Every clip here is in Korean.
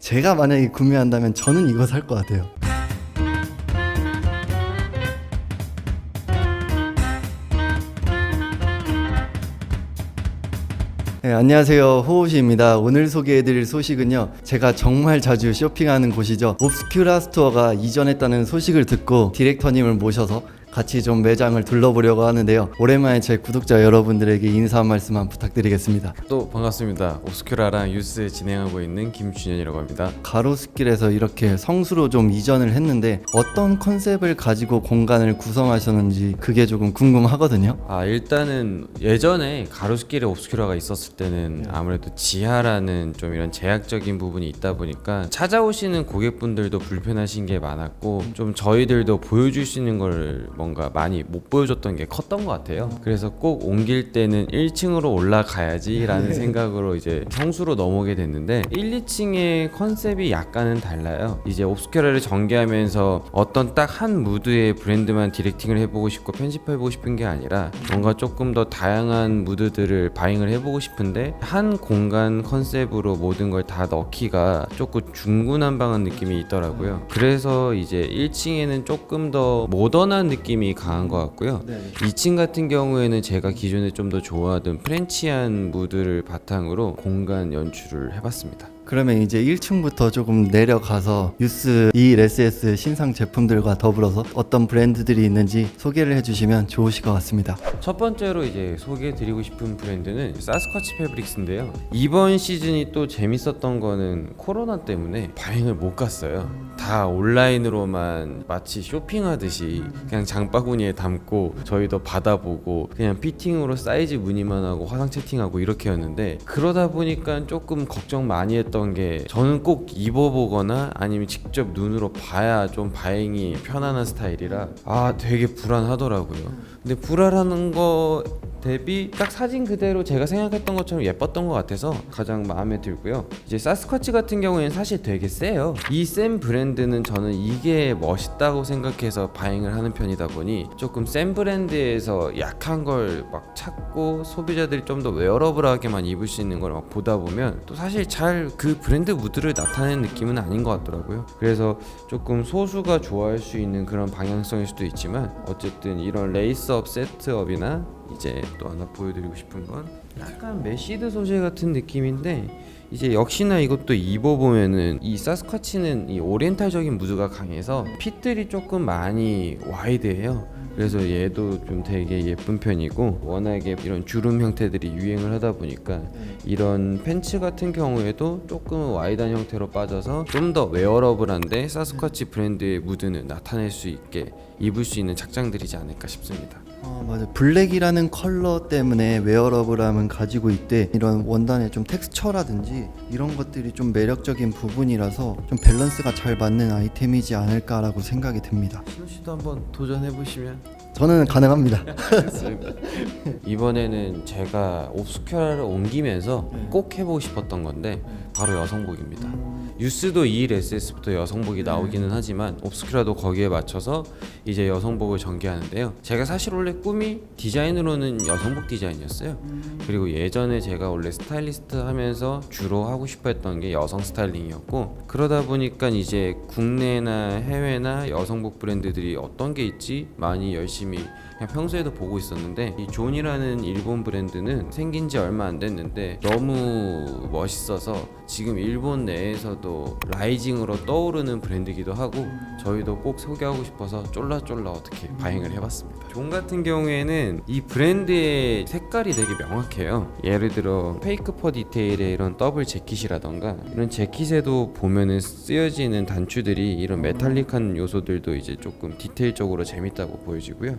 제가 만약에 구매한다면 저는 이거 살 것 같아요. 네, 안녕하세요. 호호시입니다. 오늘 소개해드릴 소식은요. 제가 정말 자주 쇼핑하는 곳이죠. 옵스큐라 스토어가 이전했다는 소식을 듣고 디렉터님을 모셔서 같이 좀 매장을 둘러보려고 하는데요. 오랜만에 제 구독자 여러분들에게 인사 한 말씀만 부탁드리겠습니다. 또 반갑습니다. 오스큐라랑 유스 진행하고 있는 김준현이라고 합니다. 가로수길에서 이렇게 성수로 좀 이전을 했는데 어떤 컨셉을 가지고 공간을 구성하셨는지 그게 조금 궁금하거든요. 아 일단은 예전에 가로수길에 옵스큐라가 있었을 때는 아무래도 지하라는 좀 이런 제약적인 부분이 있다 보니까 찾아오시는 고객분들도 불편하신 게 많았고 좀 저희들도 보여줄 수 있는 걸 뭔가 많이 못 보여줬던 게 컸던 것 같아요. 그래서 꼭 옮길 때는 1층으로 올라가야지라는 생각으로 이제 성수로 넘어오게 됐는데 1, 2층의 컨셉이 약간은 달라요. 이제 옵스큐라를 전개하면서 어떤 딱 한 무드의 브랜드만 디렉팅을 해보고 싶고 편집해보고 싶은 게 아니라 뭔가 조금 더 다양한 무드들을 바잉을 해보고 싶은데 한 공간 컨셉으로 모든 걸 다 넣기가 조금 중구난방한 느낌이 있더라고요. 그래서 이제 1층에는 조금 더 모던한 느낌 이 강한 것 같고요. 2층 같은 경우에는 제가 기존에 좀 더 좋아하던 프렌치한 무드를 바탕으로 공간 연출을 해봤습니다. 그러면 이제 1층부터 조금 내려가서 유스 ELSS 신상 제품들과 더불어서 어떤 브랜드들이 있는지 소개를 해주시면 좋으실 것 같습니다. 첫 번째로 이제 소개해드리고 싶은 브랜드는 사스쿼치 패브릭스인데요. 이번 시즌이 또 재밌었던 거는 코로나 때문에 바행을 못 갔어요. 다 온라인으로만 마치 쇼핑하듯이 그냥 장바구니에 담고 저희도 받아보고 그냥 피팅으로 사이즈 문의만 하고 화상 채팅하고 이렇게였는데 그러다 보니까 조금 걱정 많이 했던 게 저는 꼭 입어보거나 아니면 직접 눈으로 봐야 좀 바행이 편안한 스타일이라 아 되게 불안하더라고요. 근데 불안하는 거 대비 딱 사진 그대로 제가 생각했던 것처럼 예뻤던 것 같아서 가장 마음에 들고요. 이제 사스쿼치 같은 경우에는 사실 되게 세요. 이 센 브랜드는 저는 이게 멋있다고 생각해서 바잉을 하는 편이다 보니 조금 센 브랜드에서 약한 걸 막 찾고 소비자들이 좀 더 웨어러블하게만 입을 수 있는 걸 막 보다 보면 또 사실 잘 그 브랜드 무드를 나타내는 느낌은 아닌 것 같더라고요. 그래서 조금 소수가 좋아할 수 있는 그런 방향성일 수도 있지만 어쨌든 이런 레이스업 세트업이나 이제 또 하나 보여드리고 싶은 건 약간 메시드 소재 같은 느낌인데 이제 역시나 이것도 입어보면은 이 사스쿼치는 이 오리엔탈적인 무드가 강해서 핏들이 조금 많이 와이드해요. 그래서 얘도 좀 되게 예쁜 편이고 워낙에 이런 주름 형태들이 유행을 하다 보니까 이런 팬츠 같은 경우에도 조금 와이드한 형태로 빠져서 좀 더 웨어러블한데 사스쿼치 브랜드의 무드는 나타낼 수 있게 입을 수 있는 착장들이지 않을까 싶습니다 어, 맞아. 블랙이라는 컬러 때문에 웨어러블함은 가지고 있대. 이런 원단의 좀 텍스처라든지 이런 것들이 좀 매력적인 부분이라서 좀 밸런스가 잘 맞는 아이템이지 않을까라고 생각이 듭니다. 신호 씨도 한번 도전해 보시면 저는 가능합니다. 이번에는 제가 옵스큐라를 옮기면서 꼭 해보고 싶었던 건데 바로 여성복입니다. 유스도 2일 SS부터 여성복이 나오기는 하지만 옵스큐라도 거기에 맞춰서 이제 여성복을 전개하는데요. 제가 사실 원래 꿈이 디자인으로는 여성복 디자인이었어요. 그리고 예전에 제가 원래 스타일리스트 하면서 주로 하고 싶어 했던 게 여성 스타일링이었고 그러다 보니까 이제 국내나 해외나 여성복 브랜드들이 어떤 게 있지 많이 열심히 그냥 평소에도 보고 있었는데 이 존이라는 일본 브랜드는 생긴 지 얼마 안 됐는데 너무 멋있어서 지금 일본 내에서도 라이징으로 떠오르는 브랜드기도 하고 저희도 꼭 소개하고 싶어서 쫄라쫄라 어떻게 바행을 해봤습니다. 존 같은 경우에는 이 브랜드의 색깔이 되게 명확해요. 예를 들어 페이크 퍼 디테일의 이런 더블 재킷이라던가 이런 재킷에도 보면은 쓰여지는 단추들이 이런 메탈릭한 요소들도 이제 조금 디테일적으로 재밌다고 보여지고요.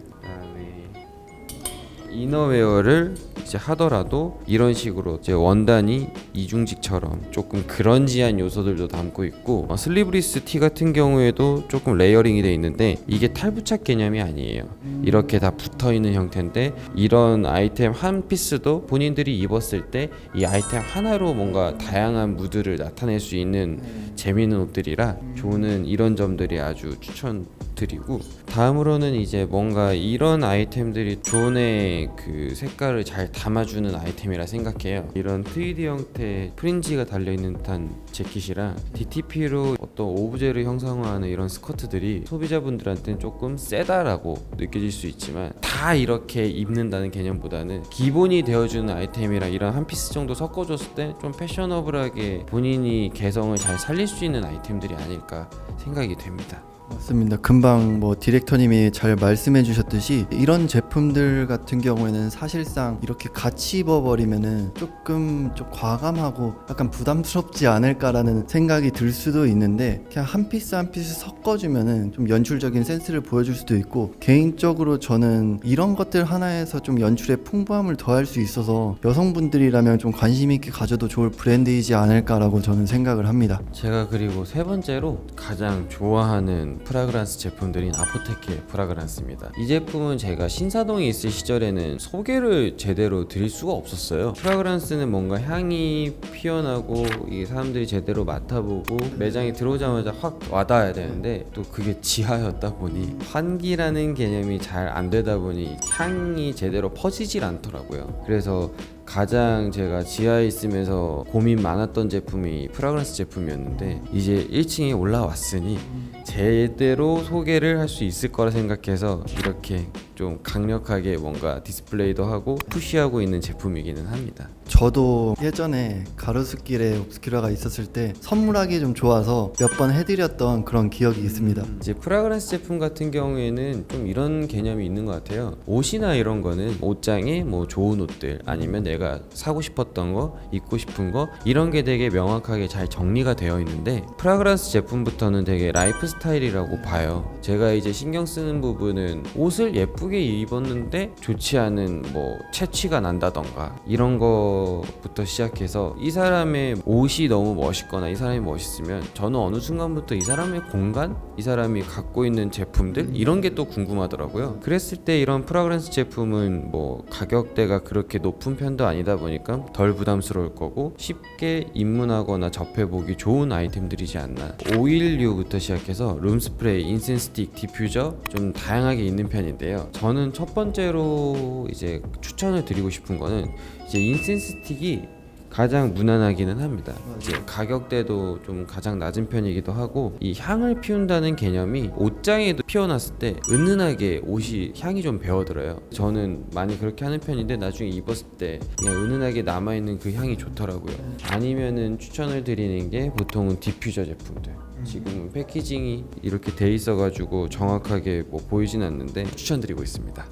이너웨어를 이제 하더라도 이런 식으로 이제 원단이 이중직처럼 조금 그런지한 요소들도 담고 있고 어, 슬리브리스 티 같은 경우에도 조금 레이어링이 돼 있는데 이게 탈부착 개념이 아니에요. 이렇게 다 붙어 있는 형태인데 이런 아이템 한 피스도 본인들이 입었을 때 이 아이템 하나로 뭔가 다양한 무드를 나타낼 수 있는 재미있는 옷들이라 좋은 이런 점들이 아주 추천 드리고 다음으로는 이제 뭔가 이런 아이템들이 존의 그 색깔을 잘 담아주는 아이템이라 생각해요. 이런 3D 형태의 프린지가 달려있는 듯한 재킷이랑 DTP로 어떤 오브제를 형상화하는 이런 스커트들이 소비자분들한테는 조금 세다라고 느껴질 수 있지만 다 이렇게 입는다는 개념보다는 기본이 되어주는 아이템이랑 이런 한 피스 정도 섞어줬을 때 좀 패셔너블하게 본인이 개성을 잘 살릴 수 있는 아이템들이 아닐까 생각이 됩니다. 맞습니다. 금방 뭐 디렉터님이 잘 말씀해 주셨듯이 이런 제품들 같은 경우에는 사실상 이렇게 같이 입어버리면은 조금 좀 과감하고 약간 부담스럽지 않을까라는 생각이 들 수도 있는데 그냥 한 피스 한 피스 섞어주면은 좀 연출적인 센스를 보여줄 수도 있고 개인적으로 저는 이런 것들 하나에서 좀 연출에 풍부함을 더할 수 있어서 여성분들이라면 좀 관심 있게 가져도 좋을 브랜드이지 않을까라고 저는 생각을 합니다. 제가 그리고 세 번째로 가장 좋아하는 프라그란스 제품들인 아포테케 프라그란스입니다. 이 제품은 제가 신사동에 있을 시절에는 소개를 제대로 드릴 수가 없었어요. 프라그란스는 뭔가 향이 피어나고 이 사람들이 제대로 맡아보고 매장에 들어오자마자 확 와닿아야 되는데 또 그게 지하였다 보니 환기라는 개념이 잘 안 되다 보니 향이 제대로 퍼지질 않더라고요. 그래서 가장 제가 지하에 있으면서 고민 많았던 제품이 프라그란스 제품이었는데 이제 1층에 올라왔으니 제대로 소개를 할 수 있을 거라 생각해서 이렇게 좀 강력하게 뭔가 디스플레이도 하고 푸시하고 있는 제품이기는 합니다. 저도 예전에 가로수길에 옵스큐라가 있었을 때 선물하기 좀 좋아서 몇 번 해드렸던 그런 기억이 있습니다. 이제 프라그란스 제품 같은 경우에는 좀 이런 개념이 있는 것 같아요. 옷이나 이런 거는 옷장에 뭐 좋은 옷들 아니면 내가 사고 싶었던 거, 입고 싶은 거 이런 게 되게 명확하게 잘 정리가 되어 있는데 프라그란스 제품부터는 되게 라이프 스타일이라고 봐요. 제가 이제 신경 쓰는 부분은 옷을 예쁘게 입었는데 좋지 않은 뭐 채취가 난다던가 이런 거 부터 시작해서 이 사람의 옷이 너무 멋있거나 이 사람이 멋있으면 저는 어느 순간부터 이 사람의 공간, 이 사람이 갖고 있는 제품들 이런 게 또 궁금하더라고요. 그랬을 때 이런 프라그란스 제품은 뭐 가격대가 그렇게 높은 편도 아니다 보니까 덜 부담스러울 거고 쉽게 입문하거나 접해보기 좋은 아이템들이지 않나. 오일류부터 시작해서 룸스프레이, 인센스틱, 디퓨저 좀 다양하게 있는 편인데요. 저는 첫 번째로 이제 추천을 드리고 싶은 거는 이제 인센스 틱이 가장 무난하기는 합니다. 이제 가격대도 좀 가장 낮은 편이기도 하고 이 향을 피운다는 개념이 옷장에도 피워놨을 때 은은하게 옷이 향이 좀 배어들어요. 저는 많이 그렇게 하는 편인데 나중에 입었을 때 그냥 은은하게 남아있는 그 향이 좋더라고요. 아니면은 추천을 드리는 게 보통은 디퓨저 제품들. 지금 패키징이 이렇게 돼 있어가지고 정확하게 뭐 보이진 않는데 추천드리고 있습니다.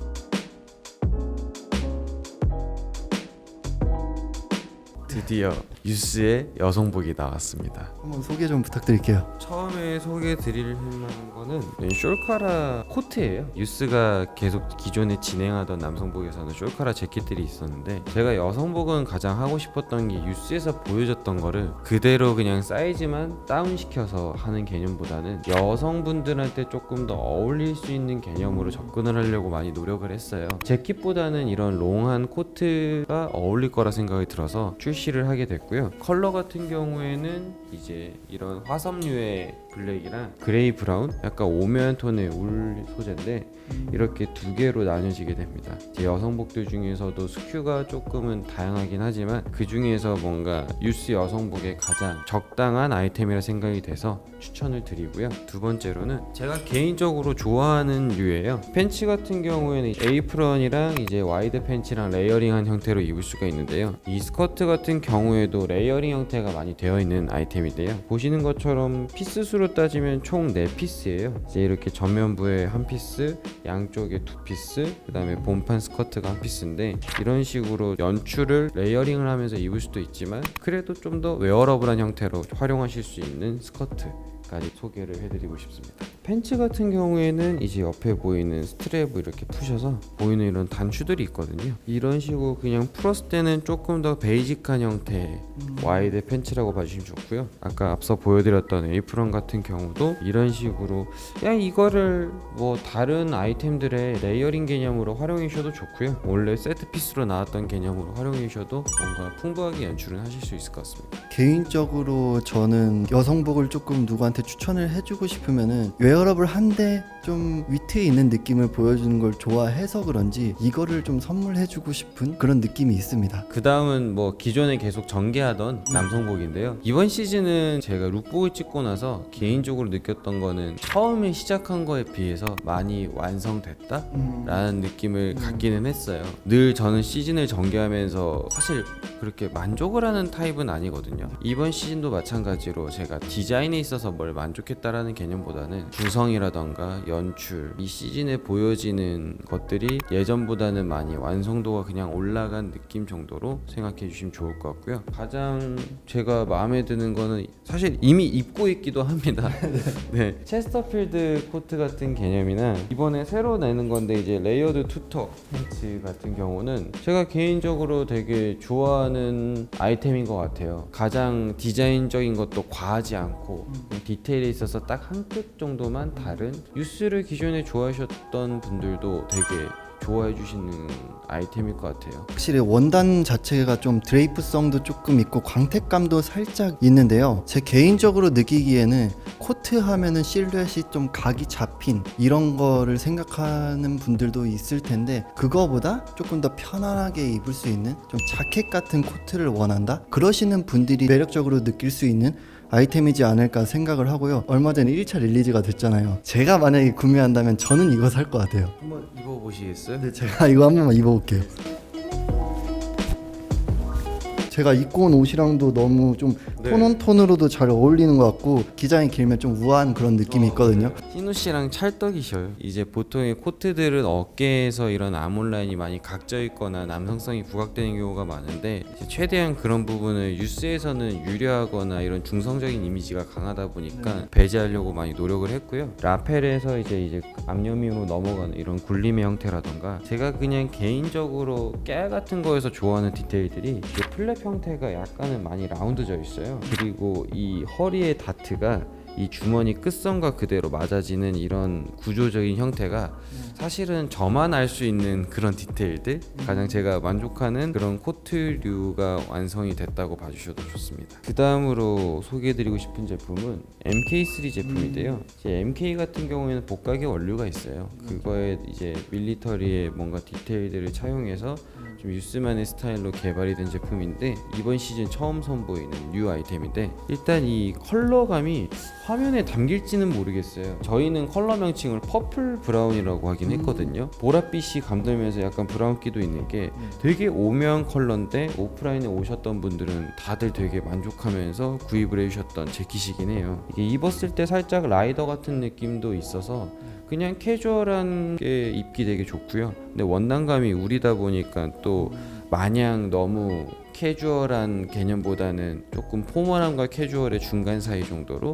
드디어 유스의 여성복이 나왔습니다. 한번 소개 좀 부탁드릴게요. 처음에 소개드릴 만한 거는 네, 숄카라 코트예요. 유스가 계속 기존에 진행하던 남성복에서는 숄카라 재킷들이 있었는데 제가 여성복은 가장 하고 싶었던 게 유스에서 보여줬던 거를 그대로 그냥 사이즈만 다운시켜서 하는 개념보다는 여성분들한테 조금 더 어울릴 수 있는 개념으로 접근을 하려고 많이 노력을 했어요. 재킷보다는 이런 롱한 코트가 어울릴 거라 생각이 들어서 출시 를 하게 됐고요. 컬러 같은 경우에는 이제 이런 화섬유의 블랙이랑 그레이 브라운, 약간 오묘한 톤의 울 소재인데 이렇게 두 개로 나뉘어지게 됩니다. 여성복들 중에서도 스큐가 조금은 다양하긴 하지만 그 중에서 뭔가 유스 여성복에 가장 적당한 아이템이라 생각이 돼서 추천을 드리고요. 두 번째로는 제가 개인적으로 좋아하는 류예요. 팬츠 같은 경우에는 에이프런이랑 이제 와이드 팬츠랑 레이어링한 형태로 입을 수가 있는데요. 이 스커트 같은 경우에도 레이어링 형태가 많이 되어 있는 아이템인데요. 보시는 것처럼 피스 수로 따지면 총 4피스예요. 이제 이렇게 전면부에 한 피스, 양쪽에 두 피스, 그 다음에 본판 스커트가 한 피스인데 이런 식으로 연출을 레이어링을 하면서 입을 수도 있지만 그래도 좀 더 웨어러블한 형태로 활용하실 수 있는 스커트 까지 소개를 해드리고 싶습니다. 팬츠 같은 경우에는 이제 옆에 보이는 스트랩을 이렇게 푸셔서 보이는 이런 단추들이 있거든요. 이런 식으로 그냥 풀었을 때는 조금 더 베이직한 형태의 와이드 팬츠라고 봐주시면 좋고요. 아까 앞서 보여드렸던 에이프런 같은 경우도 이런 식으로 그냥 이거를 뭐 다른 아이템들의 레이어링 개념으로 활용해 주셔도 좋고요. 원래 세트 피스로 나왔던 개념으로 활용해 주셔도 뭔가 풍부하게 연출을 하실 수 있을 것 같습니다. 개인적으로 저는 여성복을 조금 누구한테 누구한테 추천을 해주고 싶으면은 웨어러블 한데 좀 위트에 있는 느낌을 보여주는 걸 좋아해서 그런지 이거를 좀 선물해주고 싶은 그런 느낌이 있습니다. 그 다음은 뭐 기존에 계속 전개하던 남성복인데요. 이번 시즌은 제가 룩북을 찍고 나서 개인적으로 느꼈던 거는 처음에 시작한 거에 비해서 많이 완성됐다? 라는 느낌을 갖기는 했어요. 늘 저는 시즌을 전개하면서 사실 그렇게 만족을 하는 타입은 아니거든요. 이번 시즌도 마찬가지로 제가 디자인에 있어서 뭘 만족했다라는 개념보다는 구성이라던가 연출, 이 시즌에 보여지는 것들이 예전보다는 많이 완성도가 그냥 올라간 느낌 정도로 생각해 주시면 좋을 것 같고요. 가장 제가 마음에 드는 거는 사실 이미 입고 있기도 합니다. 네. 체스터필드 코트 같은 개념이나 이번에 새로 내는 건데 이제 레이어드 투터 팬츠 같은 경우는 제가 개인적으로 되게 좋아하는 아이템인 것 같아요. 가장 디자인적인 것도 과하지 않고 디테일에 있어서 딱 한 끗 정도만 다른 유스를 기존에 좋아하셨던 분들도 되게 좋아해 주시는 아이템일 것 같아요. 확실히 원단 자체가 좀 드레이프성도 조금 있고 광택감도 살짝 있는데요. 제 개인적으로 느끼기에는 코트 하면은 실루엣이 좀 각이 잡힌 이런 거를 생각하는 분들도 있을 텐데 그거보다 조금 더 편안하게 입을 수 있는 좀 자켓 같은 코트를 원한다? 그러시는 분들이 매력적으로 느낄 수 있는 아이템이지 않을까 생각을 하고요. 얼마 전에 1차 릴리즈가 됐잖아요. 제가 만약에 구매한다면 저는 이거 살 것 같아요. 한번 입어 보시겠어요? 네, 제가 이거 한 번만 입어볼게요. 제가 입고 온 옷이랑도 너무 좀 네. 톤온 톤으로도 잘 어울리는 것 같고 기장이 길면 좀 우아한 그런 느낌이 있거든요. 신우 씨랑 찰떡이셔요. 이제 보통의 코트들은 어깨에서 이런 아몰 라인이 많이 각져 있거나 남성성이 부각되는 경우가 많은데 이제 최대한 그런 부분을 유스에서는 유려하거나 이런 중성적인 이미지가 강하다 보니까 배제하려고 많이 노력을 했고요. 라펠에서 이제 이제 앞여미로 넘어가는 이런 굴림의 형태라던가 제가 그냥 개인적으로 깨 같은 거에서 좋아하는 디테일들이 이게 플랩 형태가 약간은 많이 라운드져 있어요. 그리고 이 허리의 다트가 이 주머니 끝선과 그대로 맞아지는 이런 구조적인 형태가 사실은 저만 알 수 있는 그런 디테일들 가장 제가 만족하는 그런 코트류가 완성이 됐다고 봐주셔도 좋습니다. 그 다음으로 소개해드리고 싶은 제품은 MK3 제품인데요. 이제 MK 같은 경우에는 복각의 원료가 있어요. 그거에 이제 밀리터리의 뭔가 디테일들을 차용해서 좀 유스만의 스타일로 개발이 된 제품인데 이번 시즌 처음 선보이는 뉴 아이템인데 일단 이 컬러감이 화면에 담길지는 모르겠어요. 저희는 컬러 명칭을 퍼플 브라운이라고 하긴 했거든요. 보랏빛이 감돌면서 약간 브라운기도 있는 게 되게 오묘한 컬러인데 오프라인에 오셨던 분들은 다들 되게 만족하면서 구입을 해주셨던 재킷이긴 해요. 이게 입었을 때 살짝 라이더 같은 느낌도 있어서 그냥 캐주얼한 게 입기 되게 좋고요. 근데 원단감이 우리다 보니까 또 마냥 너무 캐주얼한 개념보다는 조금 포멀함과 캐주얼의 중간 사이 정도로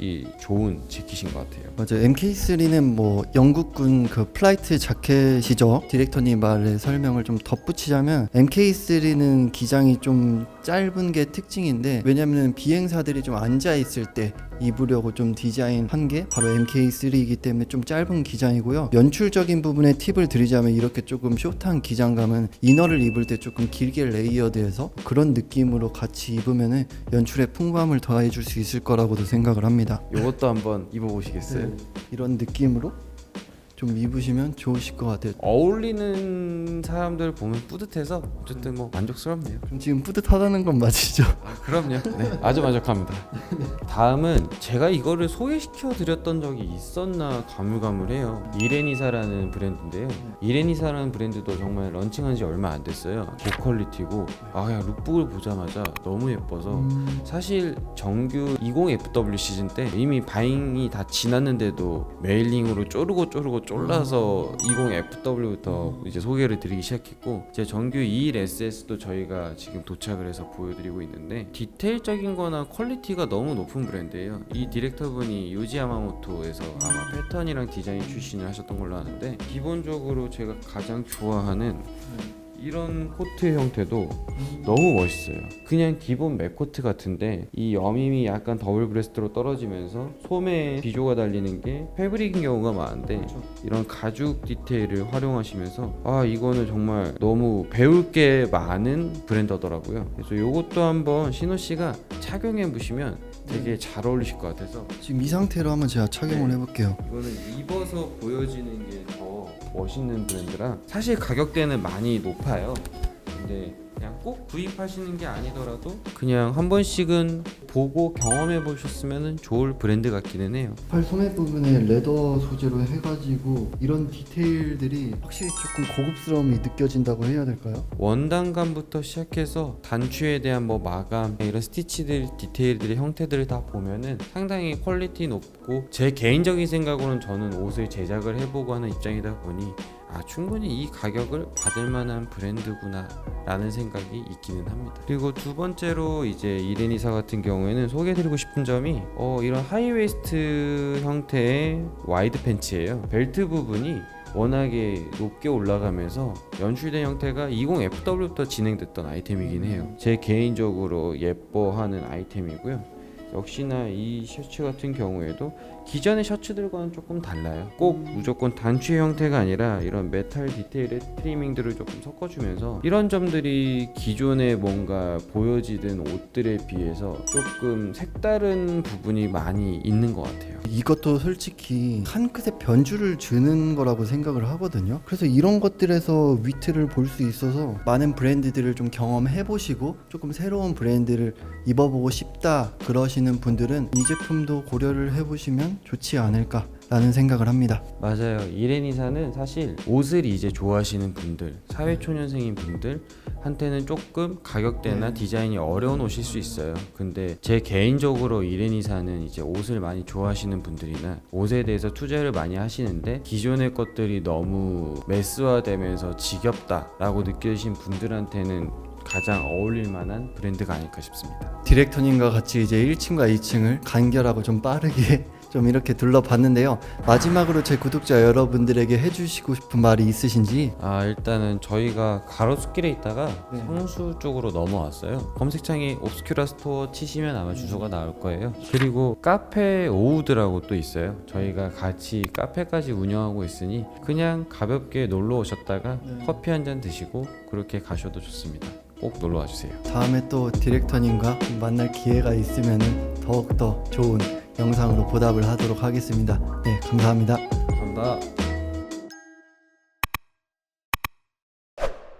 있기 좋은 재킷인 것 같아요. 맞아요. MK3는 뭐 영국군 그 플라이트 자켓이죠. 디렉터님 말에 설명을 좀 덧붙이자면 MK3는 기장이 좀 짧은 게 특징인데 왜냐면 비행사들이 좀 앉아 있을 때 입으려고 좀 디자인한 게 바로 MK3이기 때문에 좀 짧은 기장이고요. 연출적인 부분에 팁을 드리자면 이렇게 조금 숏한 기장감은 이너를 입을 때 조금 길게 레이어드해서 그런 느낌으로 같이 입으면은 연출에 풍부함을 더해 줄 수 있을 거라고도 생각을 합니다. 이것도 한번 입어보시겠어요? 이런 느낌으로 좀 입으시면 좋으실 것 같아요. 어울리는 사람들 보면 뿌듯해서 어쨌든 뭐 만족스럽네요. 그럼 지금 뿌듯하다는 건 맞으시죠? 그럼요. 네, 아주 만족합니다. 다음은 제가 이거를 소개시켜 드렸던 적이 있었나 가물가물해요. 이레니사라는 브랜드인데요. 이레니사라는 브랜드도 정말 런칭한 지 얼마 안 됐어요. 고퀄리티고 아야 룩북을 보자마자 너무 예뻐서 사실 정규 20FW 시즌 때 이미 바잉이 다 지났는데도 메일링으로 쪼르고 쪼르고 쫄라서 20FW부터 이제 소개를 드리기 시작했고 이제 정규 21SS도 저희가 지금 도착을 해서 보여드리고 있는데 디테일적인 거나 퀄리티가 너무 높은 브랜드예요. 이 디렉터분이 요지 야마모토에서 아마 패턴이랑 디자인 출신을 하셨던 걸로 아는데 기본적으로 제가 가장 좋아하는 이런 코트 형태도 너무 멋있어요. 그냥 기본 맥코트 같은데 이 여밈이 약간 더블 브레스트로 떨어지면서 소매에 비조가 달리는 게 패브릭인 경우가 많은데 이런 가죽 디테일을 활용하시면서 아 이거는 정말 너무 배울 게 많은 브랜드더라고요. 그래서 이것도 한번 신호 씨가 착용해 보시면 되게 잘 어울리실 것 같아서 지금 이 상태로 한번 제가 착용을 해볼게요. 이거는 입어서 보여지는 게더 멋있는 브랜드라 사실 가격대는 많이 높아요. 근데 그냥 꼭 구입하시는 게 아니더라도 그냥 한 번씩은 보고 경험해 보셨으면 좋을 브랜드 같기는 해요. 팔 소매 부분에 레더 소재로 해가지고 이런 디테일들이 확실히 조금 고급스러움이 느껴진다고 해야 될까요? 원단감부터 시작해서 단추에 대한 뭐 마감 이런 스티치들 디테일들의 형태들을 다 보면은 상당히 퀄리티 높고 제 개인적인 생각으로는 저는 옷을 제작을 해보고 하는 입장이다 보니 아 충분히 이 가격을 받을 만한 브랜드구나 라는 생각이 있기는 합니다 그리고 두 번째로 이제 이레니사 같은 경우에는 소개해드리고 싶은 점이 어 이런 하이웨스트 형태의 와이드 팬츠예요 벨트 부분이 워낙에 높게 올라가면서 연출된 형태가 20FW부터 진행됐던 아이템이긴 해요. 제 개인적으로 예뻐하는 아이템이고요. 역시나 이 셔츠 같은 경우에도 기존의 셔츠들과는 조금 달라요. 꼭 무조건 단추 형태가 아니라 이런 메탈 디테일의 트리밍들을 조금 섞어주면서 이런 점들이 기존에 뭔가 보여지던 옷들에 비해서 조금 색다른 부분이 많이 있는 것 같아요. 이것도 솔직히 한 끗의 변주를 주는 거라고 생각을 하거든요. 그래서 이런 것들에서 위트를 볼 수 있어서 많은 브랜드들을 좀 경험해 보시고 조금 새로운 브랜드를 입어보고 싶다 그러 시는 분들은 이 제품도 고려를 해보시면 좋지 않을까 라는 생각을 합니다. 맞아요. 이레니사는 사실 옷을 이제 좋아하시는 분들, 사회초년생인 분들 한테는 조금 가격대나 네. 디자인이 어려운 옷일 수 있어요. 근데 제 개인적으로 이레니사는 이제 옷을 많이 좋아하시는 분들이나 옷에 대해서 투자를 많이 하시는데 기존의 것들이 너무 매스화되면서 지겹다라고 느껴지신 분들한테는 가장 어울릴 만한 브랜드가 아닐까 싶습니다. 디렉터님과 같이 이제 1층과 2층을 간결하고 좀 빠르게 좀 이렇게 둘러봤는데요. 마지막으로 제 구독자 여러분들에게 해주시고 싶은 말이 있으신지 아 일단은 저희가 가로수길에 있다가 네. 성수 쪽으로 넘어왔어요 검색창에 옵스큐라 스토어 치시면 아마 주소가 나올 거예요 그리고 카페 오우드라고 또 있어요 저희가 같이 카페까지 운영하고 있으니 그냥 가볍게 놀러 오셨다가 네. 커피 한 잔 드시고 그렇게 가셔도 좋습니다 꼭 놀러 와주세요 다음에 또 디렉터님과 만날 기회가 있으면 더욱더 좋은 영상으로 보답을 하도록 하겠습니다. 네, 감사합니다. 감사합니다